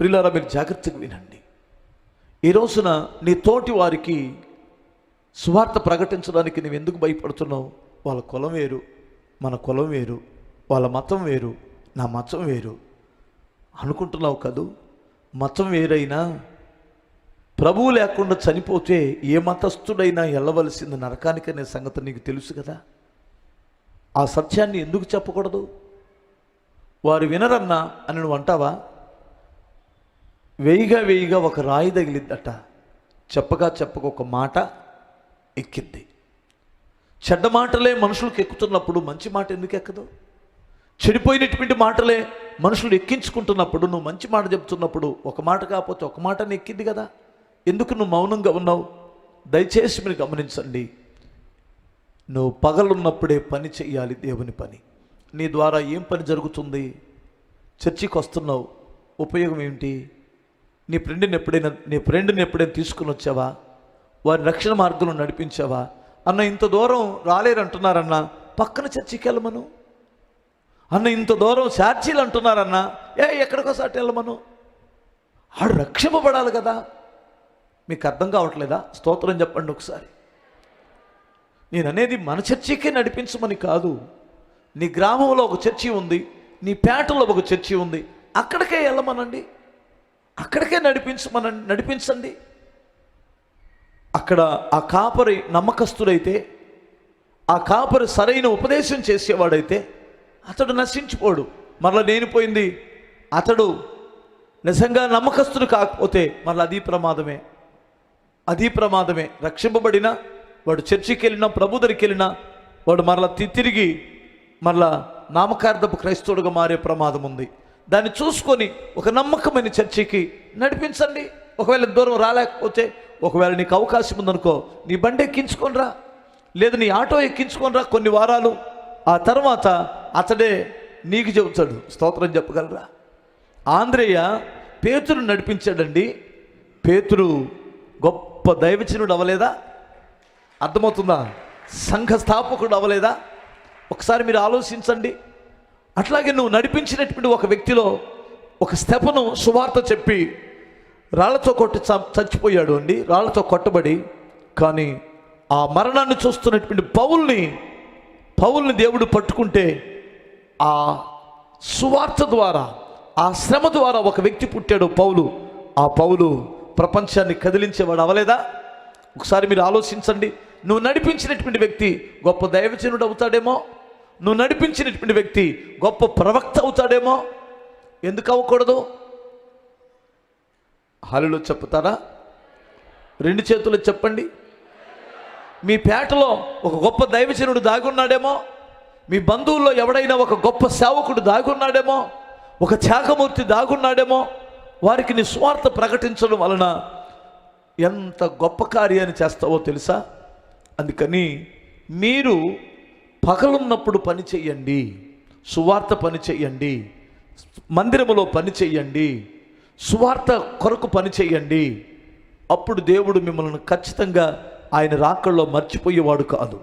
ప్రిలారా మీరు జాగ్రత్తగా వినండి. ఈ రోజున నీ తోటి వారికి సువార్త ప్రకటించడానికి నువ్వు ఎందుకు భయపడుతున్నావు? వాళ్ళ కులం వేరు మన కులం వేరు వాళ్ళ మతం వేరు నా మతం వేరు అనుకుంటున్నావు కదూ? మతం వేరైనా ప్రభువు లేకుండా చనిపోతే ఏ మతస్థుడైనా వెళ్ళవలసింది నరకానికనే సంగతి నీకు తెలుసు కదా? ఆ సత్యాన్ని ఎందుకు చెప్పకూడదు? వారు వినరన్నా అని నువ్వు అంటావా? వేయిగా వేయిగా ఒక రాయి తగిలిద్దట చెప్పగా చెప్పక ఒక మాట ఎక్కింది. చెడ్డ మాటలే మనుషులకు ఎక్కుతున్నప్పుడు మంచి మాట ఎందుకు ఎక్కదు? చెడిపోయినటువంటి మాటలే మనుషులు ఎక్కించుకుంటున్నప్పుడు నువ్వు మంచి మాట చెప్తున్నప్పుడు ఒక మాట కాకపోతే ఒక మాటని ఎక్కింది కదా? ఎందుకు నువ్వు మౌనంగా ఉన్నావు? దయచేసి మీరు గమనించండి. నువ్వు పగలున్నప్పుడే పని చెయ్యాలి దేవుని పని. నీ ద్వారా ఏం పని జరుగుతుంది? చర్చికి వస్తున్నావు ఉపయోగం ఏమిటి? నీ ఫ్రెండ్ని ఎప్పుడైనా నీ ఫ్రెండ్ని ఎప్పుడైనా తీసుకుని వచ్చావా? వారి రక్షణ మార్గంలో నడిపించావా? అన్న ఇంత దూరం రాలేరు అంటున్నారన్న పక్కన చర్చికి వెళ్ళమను అన్న ఇంత దూరం చార్జీలు అంటున్నారన్న ఏ ఎక్కడికో సాటి వెళ్ళమను ఆడు రక్షింపబడాలి కదా. మీకు అర్థం కావట్లేదా? స్తోత్రం చెప్పండి ఒకసారి. నేను అనేది మన చర్చికే నడిపించమని కాదు. నీ గ్రామంలో ఒక చర్చి ఉంది నీ పేటలో ఒక చర్చి ఉంది అక్కడికే వెళ్ళమనండి. అక్కడికే నడిపించమన నడిపించండి. అక్కడ ఆ కాపరి నమ్మకస్తుడైతే ఆ కాపరి సరైన ఉపదేశం చేసేవాడైతే అతడు నశించిపోడు. మరలా నేను పోయింది అతడు నిజంగా నమ్మకస్తుడు కాకపోతే మరలా అది ప్రమాదమే. అది ప్రమాదమే. రక్షింపబడిన వాడు చర్చికి వెళ్ళినా ప్రభు దగ్గరికి వెళ్ళినా వాడు మరలా తి- తిరిగి మరలా నామకార్థపు క్రైస్తవుడుగా మారే ప్రమాదం ఉంది దాన్ని చూసుకొని ఒక నమ్మకమైన చర్చికి నడిపించండి. ఒకవేళ దూరం రాలేకపోతే ఒకవేళ నీకు అవకాశం ఉందనుకో నీ బండి ఎక్కించుకొని రా. లేదు నీ ఆటో ఎక్కించుకొని రా కొన్ని వారాలు. ఆ తర్వాత అతడే నీకు చెబుతాడు స్తోత్రం చెప్పగలరా? ఆంధ్రేయ పేతురు నడిపించాడండి. పేతురు గొప్ప దైవచనుడు అవ్వలేదా? అర్థమవుతుందా? సంఘ స్థాపకుడు అవ్వలేదా? ఒకసారి మీరు ఆలోచించండి. అట్లాగే నువ్వు నడిపించినటువంటి ఒక వ్యక్తిలో ఒక స్తెపను సువార్త చెప్పి రాళ్ళతో కొట్టి చచ్చిపోయాడు అండి. రాళ్ళతో కొట్టబడి. కానీ ఆ మరణాన్ని చూస్తున్నటువంటి పౌల్ని పౌల్ని దేవుడు పట్టుకుంటే ఆ సువార్త ద్వారా ఆ శ్రమ ద్వారా ఒక వ్యక్తి పుట్టాడు పౌలు. ఆ పౌలు ప్రపంచాన్ని కదిలించేవాడు అవలేదా? ఒకసారి మీరు ఆలోచించండి. నువ్వు నడిపించినటువంటి వ్యక్తి గొప్ప దైవజనుడు అవుతాడేమో? నువ్వు నడిపించినటువంటి వ్యక్తి గొప్ప ప్రవక్త అవుతాడేమో. ఎందుకు అవ్వకూడదు? హాలిలో చెప్తారా రెండు చేతులు చెప్పండి. మీ పేటలో ఒక గొప్ప దైవజనుడు దాగున్నాడేమో. మీ బంధువుల్లో ఎవడైనా ఒక గొప్ప సేవకుడు దాగున్నాడేమో. ఒక త్యాగమూర్తి దాగున్నాడేమో. వారికి నీ స్వార్థ ప్రకటించడం వలన ఎంత గొప్ప కార్యాన్ని చేస్తావో తెలుసా? అందుకని మీరు పగలున్నప్పుడు పని చెయ్యండి. సువార్త పని చెయ్యండి. మందిరములో పని చెయ్యండి. సువార్త కొరకు పని చెయ్యండి. అప్పుడు దేవుడు మిమ్మల్ని ఖచ్చితంగా ఆయన రాకల్లో మర్చిపోయేవాడు కాదు.